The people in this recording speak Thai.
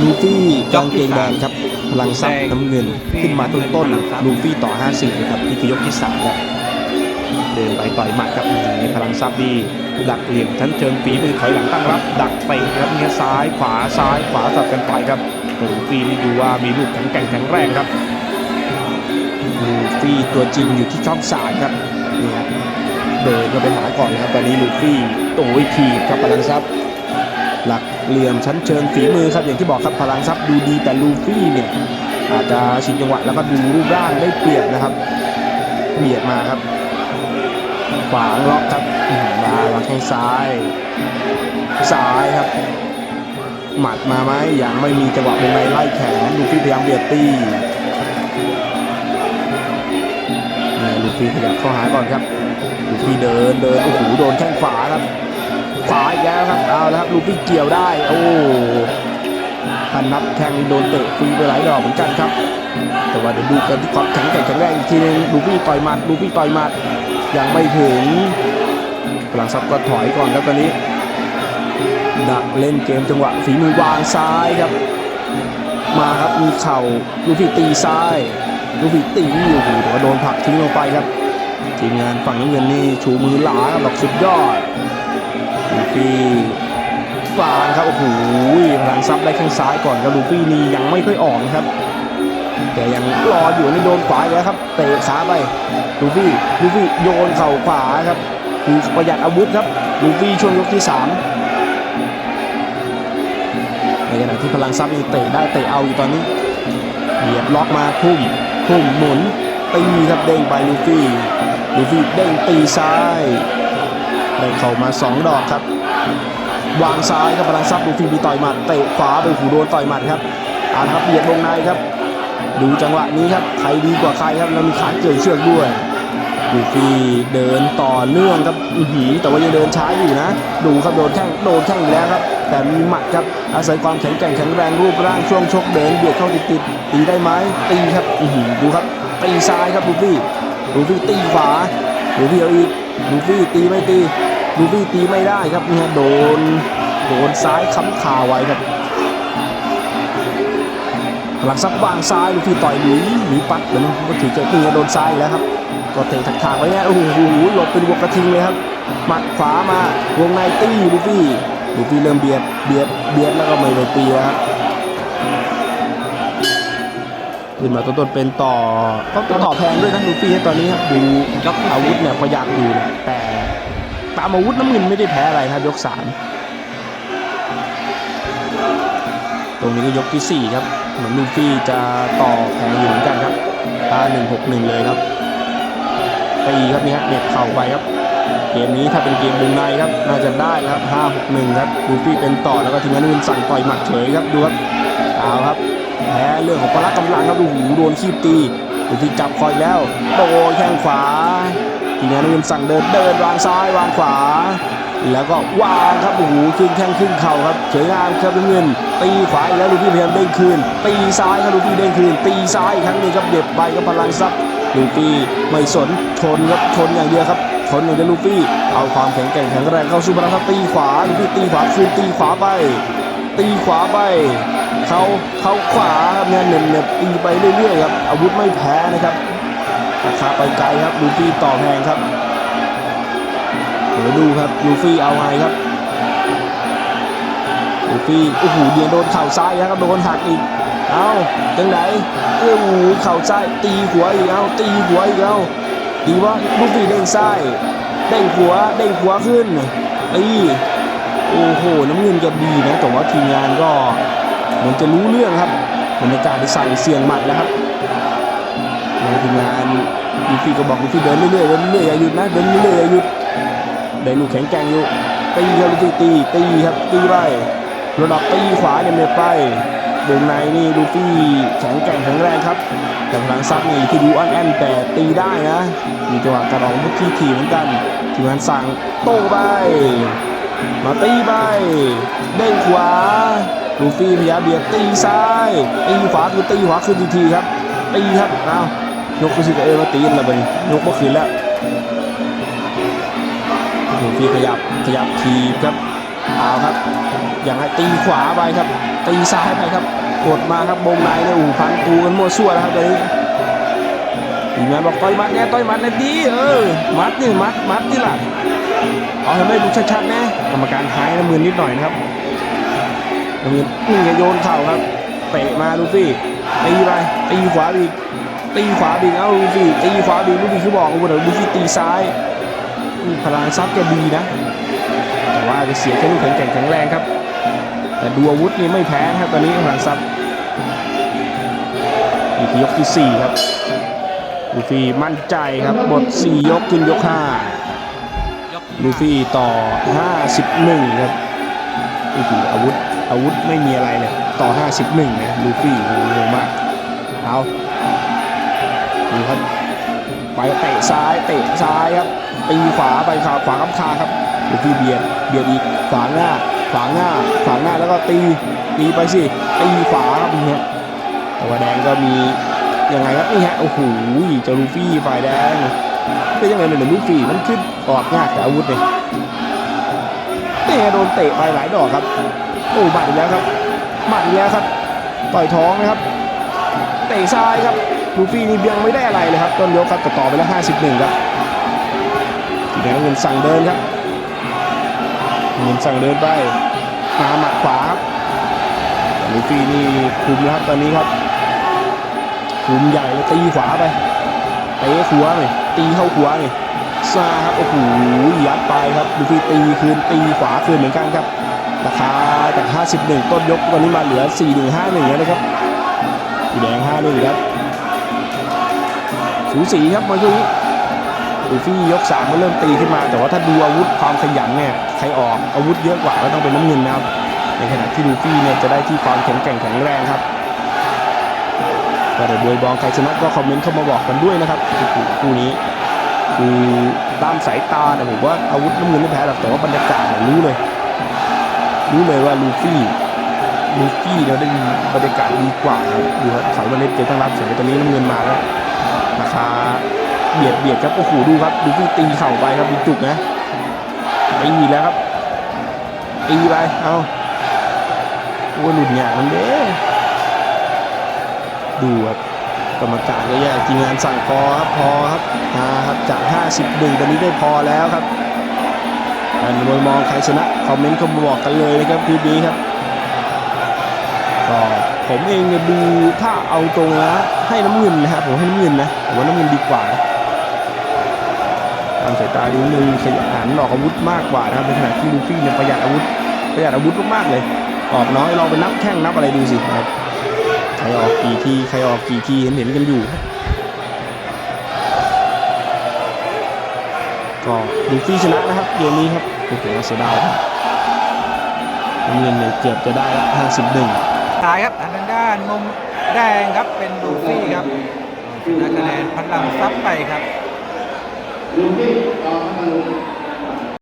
ลูฟี่กางเกงแดงครับพลังซับน้ำเงินขึ้นมาต้นต้นๆลูฟี่ต่อ 5-4นะครับนี่คือยกที่สามครับเดินไปต่อยหมัดครับนี่พลังซับดีดักเหลี่ยมชั้นเชิงฝีมือถอยหลังตั้งรับ ดักไปครับนี่ซ้ายขวาซ้ายขวาสับกันไปครับลูฟี่นี่ดูว่ามีลูกแข็งแกร่งแข็งแรงครับลูฟี่ตัวจริงอยู่ที่ช่องสายครับนี่ครับเดินก็ไปหาก่อนนะครับตอนนี้ลูฟี่โอ้ยทีบครับพลังซับ หลักเหลี่ยมชั้นเชิงฝีมือครับอย่างที่บอกครับพลังทรัพย์ดูดีแต่ลูฟี่เนี่ยอาจจะชิงจังหวะแล้วก็ดูรูปร่างได้เปรียบนะครับเบียดมาครับขวางล็อกครับอื้อหือมาวางแข้งซ้าย ซ้ายครับ หมัดมาไหมยังไม่มีจังหวะวงในไล่แขนลูฟี่พยายามเบียดตีนะลูฟี่ขยับเข้าหาก่อนครับลูฟี่เดินเดินโอ้โหโดนแข้งขวาครับ ขวาอีกแล้วครับ เอาแล้วครับลูฟี่เกี่ยวได้ โอ้ถ้านับแข้งโดนเตะฟรีไปหลายดอกเหมือนกันครับ แต่ว่าเดี๋ยวดูกันที่ความแข็งแกร่งแข็งแรงอีกทีนึงลูฟี่ต่อยหมัดลูฟี่ต่อยหมัด ยังไม่ถึงพลังซับก็ถอยก่อนครับตอนนี้ ดักเล่นเกมจังหวะฝีมือวางซ้ายครับ มาครับมีเข่าลูฟี่ตีซ้ายลูฟี่ตีอยู่โอ้โหแต่ว่าโดนผลักทิ้งลงไปครับทีมงานฝั่งน้ำเงินนี่ชูมือหลาครับบอกสุดยอด ลูฟี่ฟางครับโอ้โหพลังซับได้แข้งซ้ายก่อนครับลูฟี่นี่ยังไม่ค่อยออกนะครับ แต่ยังรออยู่ในโดนขวาอีกแล้วครับเตะขาไปลูฟี่ลูฟี่โยนเข่าขวาครับคือประหยัดอาวุธครับลูฟี่ช่วงยกที่สามในขณะที่พลังซับนี่เตะได้เตะเอาอยู่ตอนนี้เหยียบล็อกมาทุ่มทุ่มหมุนตีครับเด้งไปลูฟี่ลูฟี่เด้งตีซ้าย ได้เข้ามา 2 ดอกครับ วางซ้ายครับพลังซับดูฟีบีต่อยหมัดเตะขวาไปหูโดนต่อยหมัดครับอานครับเบียดวงในครับ ดูจังหวะนี้ครับใครดีกว่าใครครับแล้วมีขาเกี่ยวเชือกด้วยดูฟีเดินต่อเนื่องครับอือหือแต่ว่ายังเดินช้าอยู่นะ ดูครับโดนแข้งโดนแข้งอีกแล้วครับ แต่มีหมัดครับอาศัยความแข็งแกร่งแข็งแรงรูปร่างช่วงชกเดินเบียดเข้าติดๆตีได้ไหมตีครับอือหือดูครับตีซ้ายครับดูฟี่ดูฟี่ตีขวาดูฟี่เอาอีก ดูฟี่ตีไม่ตีลูฟี่ตีไม่ได้ครับเนี่ยโดนโดนซ้ายค้ำคาไว้ครับหลังซับวางซ้ายลูฟี่ต่อยหนีหนีปัดเดี๋ยวมันก็ถือจะตีโดนซ้ายแล้วครับ ก็เตะถักทางไว้เนี่ยโอ้โหหลบเป็นวงกระทิงเลยครับหมัดขวามาวงในตีลูฟี่ลูฟี่เริ่มเบียดเบียดเบียดแล้วก็ไม่ได้ตีครับ ขึ้นมาต้นๆเป็นต่อก็ต่อแพงด้วยนะลูฟี่ตอนนี้ครับดูยกที่อาวุธเนี่ยประหยัดอยู่นะแต่ตามอาวุธน้ำเงินไม่ได้แพ้อะไรครับยกสามตรงนี้ก็ยกที่สี่ครับเหมือนลูฟี่จะต่อแพงอยู่เหมือนกันครับตาหนึ่งหกหนึ่งเลยครับตีครับนี่ฮะเด็ดเข่าไปครับ เกมนี้ถ้าเป็นเกมวงในครับน่าจะได้ครับห้าหกหนึ่งครับลูฟี่เป็นต่อแล้วก็ทีมงานน้ำเงินสั่งต่อยหมัดเฉยครับดูครับเอาครับ แพ้เรื่องของพละกำลังครับดูหูโดนคีบตีลูฟี่จับคอยแล้วโดนแข้งขวา ทีมงานน้ำเงินสั่งเดินเดินวางซ้ายวางขวา แล้วก็วางครับโอ้โหขึ้นแข้งขึ้นเข่าครับสวยงามครับน้ำเงินตีขวาอีกแล้วลูฟี่พยายามเด้งคืน ตีซ้ายครับลูฟี่เด้งคืน ตีซ้ายอีกครั้งหนึงครับเด็บไปกับพลังซับลูฟี่ไม่สนชนครับชนอย่างเดียวครับชนอย่างเดียวลูฟี่เอาความแข็งแกร่งแข็งแรงเข้าสู่พลังซับตีขวาลูฟี่ตีขวาคืนตีขวาไป ตีขวาไป เขาเขาขวาครับเนี่ยเน็บเน็บตีไปเรื่อยๆครับอาวุธไม่แพ้นะครับราคาไปไกลครับลูฟี่ต่อแพงครับเดี๋ยวดูครับลูฟี่เอาไงครับลูฟี่โอ้โหเดียนโดนเข่าซ้ายแล้วครับโดนหักอีกเอาจังไหนเอ้โอ้โหเข่าซ้ายตีหัวอีกเอาตีหัวอีกเอาดีว่าลูฟี่เด้งซ้ายเด้งหัวเด้งหัวขึ้นตีโอ้โหน้ำเงินก็ดีนะแต่ว่าทีมงานก็ เหมือนจะรู้เรื่องครับบรรยากาศที่สั่งเสียงหมัดแล้วครับทีมงานลูฟี่ก็บอกลูฟี่เดินเรื่อยๆเดินเรื่อยๆอย่าหยุดนะเดินเรื่อยๆอย่าหยุดได้ลูกแข็งแกร่งอยู่ตีครับลูฟี่ตีตีครับตีไประดับตีขวาเนี่ยเมไปวงในนี่ลูฟี่แข็งแกร่งแข็งแรงครับแต่พลังซับนี่ที่ดูอันแอนแต่ตีได้นะมีจังหวะการออกอาวุธที่ทีเหมือนกันทีมงานสั่งโต้ไปมาตีไปเด้งขวา ลูฟี่พยายามเบียดตีซ้ายตีขวาคือตีขวาคือทีทีครับตีครับเอายกกระสิบเออมาตีนและไปยกเมื่อคืนแล้วลูฟี่ขยับขยับทีบครับเอาครับอย่างไรตีขวาไปครับ ตีซ้ายไปครับกดมาครับวงในเนี่ยโอ้โหพันตูกันมั่วซั่วแล้วครับตอนนี้ทีมงานบอกต่อยมัดเนี่ยต่อยมัดเลยดีเออมัดนี่มัดมัดที่หลังเอาทำให้ดูชัดๆนะกรรมการท้ายน้ำมือนิดหน่อยนะครับ น้ำมือนี่ไงโยนเข่าครับ เตะมาลูฟี่ตีไปตีขวาอีกตีขวาอีกเอ้าลูฟี่ตีขวาอีกลูฟี่คือบอกว่าเดี๋ยวลูฟี่ตีซ้ายอืมพลังซับแกดีนะ แต่ว่าจะเสียแค่ลูกแข็งแกร่งแข็งแรงครับ แต่ดูอาวุธนี่ไม่แพ้นะครับตอนนี้พลังซับนี่คือยกที่ 4 ครับลูฟี่มั่นใจครับบท 4 ยกขึ้นยกยก5ลูฟี่ต่อ 51 ครับนี่คืออาวุธ อาวุธไม่มีอะไรเลย ต่อ 51นะลูฟี่โอ้โหงงมาก เอาดูครับ ไปเตะซ้าย เตะซ้ายครับ ตีขวาไปขวาขวากับคาครับ ลูฟี่เบียด เบียดอีก ขวางหน้า ขวางหน้า ขวางหน้าแล้วก็ตี ตีไปสิ ตีขวาครับเนี่ยแต่ว่าแดงก็มียังไงครับนี่ฮะ โอ้โหเจ้าลูฟี่ฝ่ายแดงก็ยังไงเนี่ยลูฟี่มันขึ้นออกยากแต่อาวุธเนี่ยนี่โดนเตะไปหลายดอกครับ โอ้หมัดอีกแล้วครับหมัดอีกแล้วครับต่อยท้องนะครับเตะซ้ายครับลูฟี่นี่ยังไม่ได้อะไรเลยครับต้นยกครับแต่ต่อไปแล้ว 51 ครับทีนี้เงินสั่งเดินครับเงินสั่งเดินไปมาหมัดขวาครับลูฟี่นี่คุมแล้วครับตอนนี้ครับคุมใหญ่เลยตีขวาไปเตะขวาเลยตีเข้าขวาเลยซาครับโอ้โหยัดไปครับลูฟี่ตีคืนตีขวาคืนเหมือนกันครับ ราคาจาก 51 ต้นยกตอนนี้มาเหลือ 4151แล้วนะครับสีแดง51ครับสูสีครับมาช่วงนี้ลูฟี่ยกสามก็เริ่มตีขึ้นมา แต่ว่าถ้าดูอาวุธความขยันเนี่ยใครออกอาวุธเยอะกว่าก็ต้องเป็นน้ำเงินนะครับในขณะที่ลูฟี่เนี่ยจะได้ที่ความแข็งแกร่งแข็งแรงครับก็เดี๋ยวดวยบองใครชนะก็คอมเมนต์เข้ามาบอกกันด้วยนะครับคู่คู่นี้คือตามสายตาเนี่ยผมว่าอาวุธน้ำเงินไม่แพ้หรอกแต่ว่าบรรยากาศเนี่ยรู้เลย รู้เลยว่าลูฟี่ลูฟี่เนี่ยได้มีบรรยากาศดีกว่าครับดูครับเขาวันเล็กเจอตั้งรับเสียตอนนี้น้ำเงินมาแล้วราคาเบียดเบียดครับโอ้โหดูครับดูพี่ตีเข่าไปครับดูจุกนะตีแล้วครับตีไปเอาโอ้หลุดหยาบมันเด้ดูครับกรรมการก็แย่ทีมงานสั่งพอครับพอครับมาครับจาก 51ตอนนี้ได้พอแล้วครับ นโดยมองใครชนะคอมเมนต์ก็มาบอกกันเลยนะครับคลิปนี้ครับก็ผมเองเนี่ยดูถ้าเอาตรงนะให้น้ำเงินนะครับผมให้น้ำเงินนะผมว่าน้ำเงินดีกว่านะตามสายตาดูนึงขยันออกอาวุธมากกว่านะครับในขณะที่ลูฟี่เนี่ยประหยัดอาวุธประหยัดอาวุธมากๆเลยออกน้อยลองไปนับแข้งนับอะไรดูสิครับใครออกกี่ทีใครออกกี่ทีเห็นเห็นกันอยู่ ก็ดูฟี่ชนะนะครับเกมนี้ครับโอ้โหเสียดายครับน้ำเงินเนี่ยเกือบจะได้ละ51ตายครับทางด้านมุมแดงครับเป็นดูฟี่ครับชนะคะแนนพลังซับไปครับลูฟี่ต่อมา